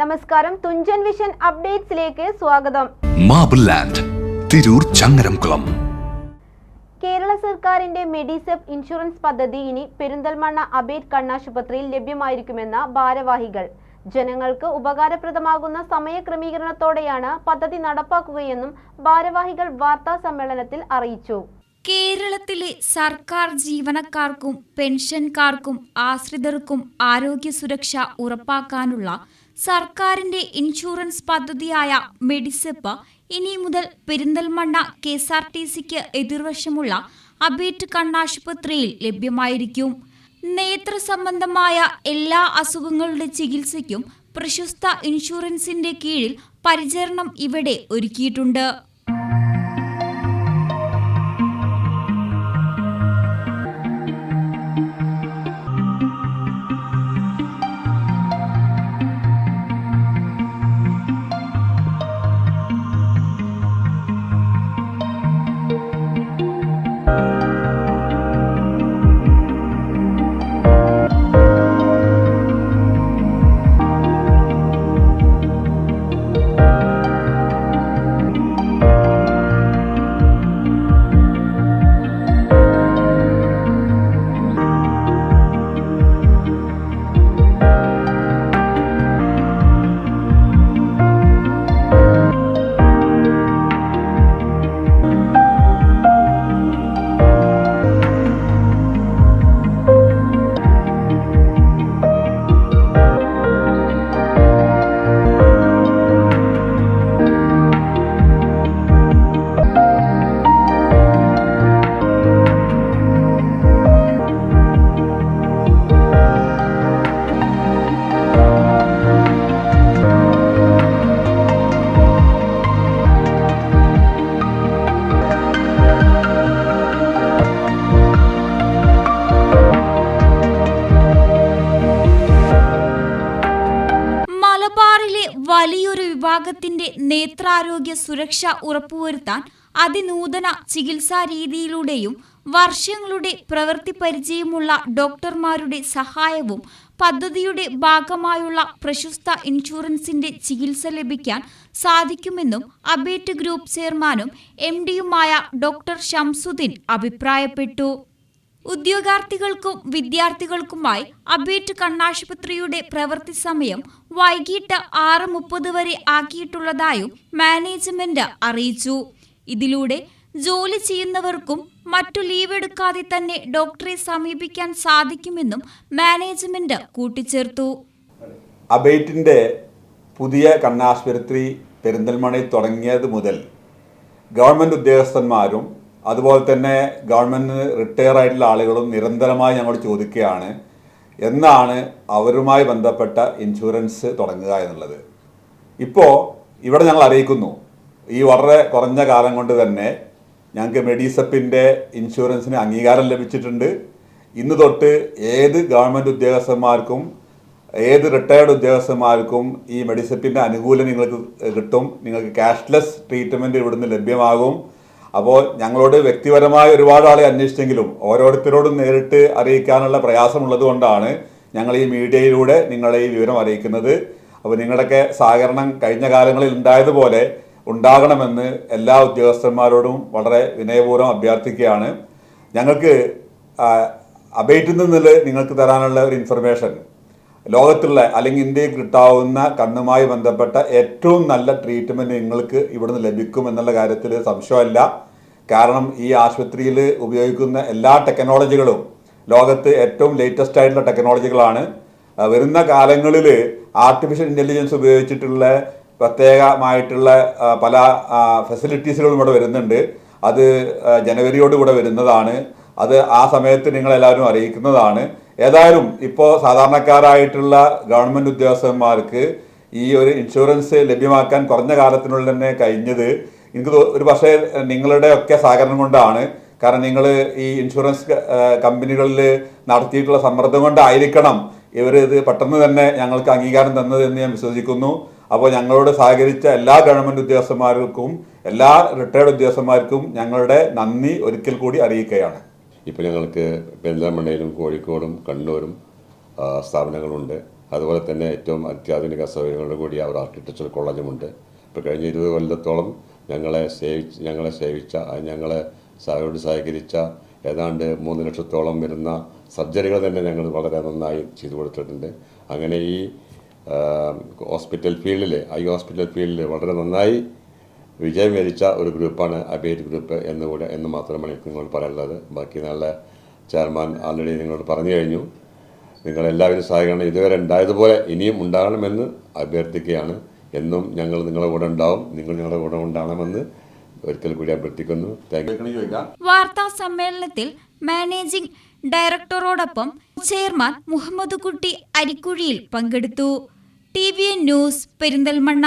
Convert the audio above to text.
നമസ്കാരം. തുഞ്ചൻ വിഷൻ അപ്ഡേറ്റ്സിലേക്ക് സ്വാഗതം. Marble land Tirur Changaramkulam. Kerala സർക്കാരിന്റെ മെഡിസെഫ് ഇൻഷുറൻസ് പദ്ധതി ഇനി പെരിന്തൽമണ്ണ അബേദ് കണ്ണാശുപത്രിയിൽ ലഭ്യമായിരിക്കുമെന്ന ഭാരവാഹികൾ. ജനങ്ങൾക്ക് ഉപകാരപ്രദമാകുന്ന സമയക്രമീകരണത്തോടെയാണ് പദ്ധതി നടപ്പാക്കുകയെന്നും ഭാരവാഹികൾ വാർത്താ സമ്മേളനത്തിൽ അറിയിച്ചു. കേരളത്തിലെ സർക്കാർ ജീവനക്കാർക്കും പെൻഷൻകാർക്കും ആശ്രിതർക്കും ആരോഗ്യ സുരക്ഷ ഉറപ്പാക്കാനുള്ള സർക്കാരിന്റെ ഇൻഷുറൻസ് പദ്ധതിയായ മെഡിസെപ്പ് ഇനി മുതൽ Perinthalmanna K S R T സിക്ക് എതിർവശമുള്ള അബേറ്റ് കണ്ണാശുപത്രിയിൽ ലഭ്യമായിരിക്കും. നേത്ര സംബന്ധമായ എല്ലാ അസുഖങ്ങളുടെ ചികിത്സയ്ക്കും പ്രശസ്ത ഇൻഷുറൻസിന്റെ കീഴിൽ പരിചരണം ഇവിടെ ഒരുക്കിയിട്ടുണ്ട്. വിഭാഗത്തിന്റെ നേത്രാരോഗ്യ സുരക്ഷ ഉറപ്പുവരുത്താൻ അതിനൂതന ചികിത്സാ രീതിയിലൂടെയും വർഷങ്ങളുടെ പ്രവൃത്തി പരിചയമുള്ള ഡോക്ടർമാരുടെ സഹായവും പദ്ധതിയുടെ ഭാഗമായുള്ള പ്രശസ്ത ഇൻഷുറൻസിന്റെ ചികിത്സ ലഭിക്കാൻ സാധിക്കുമെന്നും അബേറ്റ് ഗ്രൂപ്പ് ചെയർമാനും എം ഡിയുമായ ഡോക്ടർ ഷംസുദ്ദീൻ അഭിപ്രായപ്പെട്ടു. ഉദ്യോഗാർത്ഥികൾക്കും വിദ്യാർത്ഥികൾക്കുമായി അബേറ്റ് കണ്ണാശുപത്രിയുടെ പ്രവൃത്തി സമയം വൈകിട്ട് ആറ് മുപ്പത് വരെ ആക്കിയിട്ടുള്ളതായും മാനേജ്മെന്റ് അറിയിച്ചു. ഇതിലൂടെ ജോലി ചെയ്യുന്നവർക്കും മറ്റു ലീവ് എടുക്കാതെ തന്നെ ഡോക്ടറെ സമീപിക്കാൻ സാധിക്കുമെന്നും മാനേജ്മെന്റ് കൂട്ടിച്ചേർത്തു. അബേറ്റിന്റെ പുതിയ കണ്ണാശുപത്രി പെരിന്തൽമണയിൽ തുടങ്ങിയത് മുതൽ ഗവൺമെന്റ് ഉദ്യോഗസ്ഥന്മാരും അതുപോലെ തന്നെ ഗവൺമെന്റ് റിട്ടയർ ആയിട്ടുള്ള ആളുകളും നിരന്തരമായി ഞങ്ങൾ ചോദിക്കുകയാണ് എന്നാണ് അവരുമായി ബന്ധപ്പെട്ട ഇൻഷുറൻസ് തുടങ്ങുക എന്നുള്ളത്? ഇപ്പോൾ ഇവിടെ ഞങ്ങൾ അറിയിക്കുന്നു ഈ വളരെ കുറഞ്ഞ കാലം കൊണ്ട് തന്നെ ഞങ്ങൾക്ക് മെഡിസപ്പിന്റെ ഇൻഷുറൻസിന് അംഗീകാരം ലഭിച്ചിട്ടുണ്ട്. ഇന്ന് തൊട്ട് ഏത് ഗവൺമെന്റ് ഉദ്യോഗസ്ഥന്മാർക്കും ഏത് റിട്ടയർഡ് ഉദ്യോഗസ്ഥന്മാർക്കും ഈ മെഡിസപ്പിന്റെ അനുകൂലം നിങ്ങൾക്ക് കിട്ടും. നിങ്ങൾക്ക് ക്യാഷ്ലെസ് ട്രീറ്റ്മെന്റ് ഇവിടുന്ന് ലഭ്യമാകും. അപ്പോൾ ഞങ്ങളോട് വ്യക്തിപരമായ ഒരുപാട് ആളെ അന്വേഷിച്ചെങ്കിലും ഓരോരുത്തരോടും നേരിട്ട് അറിയിക്കാനുള്ള പ്രയാസമുള്ളത് കൊണ്ടാണ് ഞങ്ങൾ ഈ മീഡിയയിലൂടെ നിങ്ങളെ ഈ വിവരം അറിയിക്കുന്നത്. അപ്പോൾ നിങ്ങളുടെയൊക്കെ സഹകരണം കഴിഞ്ഞ കാലങ്ങളിൽ ഉണ്ടായതുപോലെ ഉണ്ടാകണമെന്ന് എല്ലാ ഉദ്യോഗസ്ഥന്മാരോടും വളരെ വിനയപൂർവം അഭ്യർത്ഥിക്കുകയാണ്. ഞങ്ങൾക്ക് അബേറ്റിൽ നിന്നിൽ നിങ്ങൾക്ക് തരാനുള്ള ഒരു ഇൻഫർമേഷൻ ലോകത്തുള്ള അല്ലെങ്കിൽ ഇന്ത്യയിൽ കിട്ടാവുന്ന കണ്ണുമായി ബന്ധപ്പെട്ട ഏറ്റവും നല്ല ട്രീറ്റ്മെന്റ് നിങ്ങൾക്ക് ഇവിടുന്ന് ലഭിക്കും എന്നുള്ള കാര്യത്തിൽ സംശയമല്ല. കാരണം ഈ ആശുപത്രിയിൽ ഉപയോഗിക്കുന്ന എല്ലാ ടെക്നോളജികളും ലോകത്ത് ഏറ്റവും ലേറ്റസ്റ്റ് ആയിട്ടുള്ള ടെക്നോളജികളാണ് വരുന്ന കാലങ്ങളിൽ ആർട്ടിഫിഷ്യൽ ഇന്റലിജൻസ് ഉപയോഗിച്ചിട്ടുള്ള പ്രത്യേകമായിട്ടുള്ള പല ഫെസിലിറ്റീസുകളും ഇവിടെ വരുന്നുണ്ട്. അത് ജനുവരിയോട് ജനുവരിയോടുകൂടെ വരുന്നതാണ്. അത് ആ സമയത്ത് നിങ്ങളെല്ലാവരും അറിയിക്കുന്നതാണ്. ഏതായാലും ഇപ്പോൾ സാധാരണക്കാരായിട്ടുള്ള ഗവൺമെന്റ് ഉദ്യോഗസ്ഥന്മാർക്ക് ഈ ഒരു ഇൻഷുറൻസ് ലഭ്യമാക്കാൻ കുറഞ്ഞ കാലത്തിനുള്ളിൽ തന്നെ കഴിഞ്ഞത്. എനിക്ക് ഒരു പക്ഷേ നിങ്ങളുടെ ഒക്കെ സഹകരണം കൊണ്ടാണ്. കാരണം നിങ്ങൾ ഈ ഇൻഷുറൻസ് കമ്പനികളിൽ നടത്തിയിട്ടുള്ള സമ്മർദ്ദം കൊണ്ടായിരിക്കണം ഇവർ ഇത് പെട്ടെന്ന് തന്നെ ഞങ്ങൾക്ക് അംഗീകാരം തന്നതെന്ന് ഞാൻ വിശ്വസിക്കുന്നു. അപ്പോൾ ഞങ്ങളോട് സഹകരിച്ച എല്ലാ ഗവൺമെന്റ് ഉദ്യോഗസ്ഥന്മാർക്കും എല്ലാ റിട്ടയർഡ് ഉദ്യോഗസ്ഥന്മാർക്കും ഞങ്ങളുടെ നന്ദി ഒരിക്കൽ കൂടി അറിയിക്കുകയാണ്. ഇപ്പോൾ ഞങ്ങൾക്ക് പെരിന്തൽമണ്ണയിലും കോഴിക്കോടും കണ്ണൂരും സ്ഥാപനങ്ങളുണ്ട്. അതുപോലെ തന്നെ ഏറ്റവും അത്യാധുനിക സൗകര്യങ്ങളോട് കൂടിയ ഒരു ആർക്കിടെക്ചർ കോളേജുമുണ്ട് ഇപ്പോൾ കഴിഞ്ഞ ഇരുപത് കൊല്ലത്തോളം ഞങ്ങളെ സേവിച്ച് ഞങ്ങളെ സേവിച്ച ഞങ്ങളെ സഹയോട് സഹകരിച്ച ഏതാണ്ട് മൂന്ന് ലക്ഷത്തോളം വരുന്ന സർജറികൾ തന്നെ ഞങ്ങൾ വളരെ നന്നായി ചെയ്തു കൊടുത്തിട്ടുണ്ട്. അങ്ങനെ ഈ ഹോസ്പിറ്റൽ ഫീൽഡിൽ ഐ ഹോസ്പിറ്റൽ ഫീൽഡിൽ വളരെ നന്നായി വിജയം വരിച്ച ഒരു ഗ്രൂപ്പാണ് അബേറ്റ് ഗ്രൂപ്പ് എന്നുകൂടെ എന്ന് മാത്രമാണ് എനിക്ക് നിങ്ങൾ പറയാനുള്ളത്. ബാക്കി നല്ല ചെയർമാൻ ആൾറെഡി നിങ്ങളോട് പറഞ്ഞു കഴിഞ്ഞു. നിങ്ങളെല്ലാവരും സഹായിക്കണം ഇതുവരെ ഉണ്ടായതുപോലെ ഇനിയും ഉണ്ടാകണമെന്ന് അഭ്യർത്ഥിക്കുകയാണ്. എന്നും ഞങ്ങൾ നിങ്ങളുടെ കൂടെ ഉണ്ടാവും. നിങ്ങൾ ഞങ്ങളുടെ കൂടെ ഉണ്ടാകണമെന്ന് ഒരിക്കൽ കൂടി അഭ്യർത്ഥിക്കുന്നു. താങ്ക് യു ചോദിക്കാം. വാർത്താ സമ്മേളനത്തിൽ മാനേജിംഗ് ഡയറക്ടറോടൊപ്പം ചെയർമാൻ മുഹമ്മദ് കുട്ടി അരിക്കുഴിയിൽ പങ്കെടുത്തു. T V N news Perinthalmanna.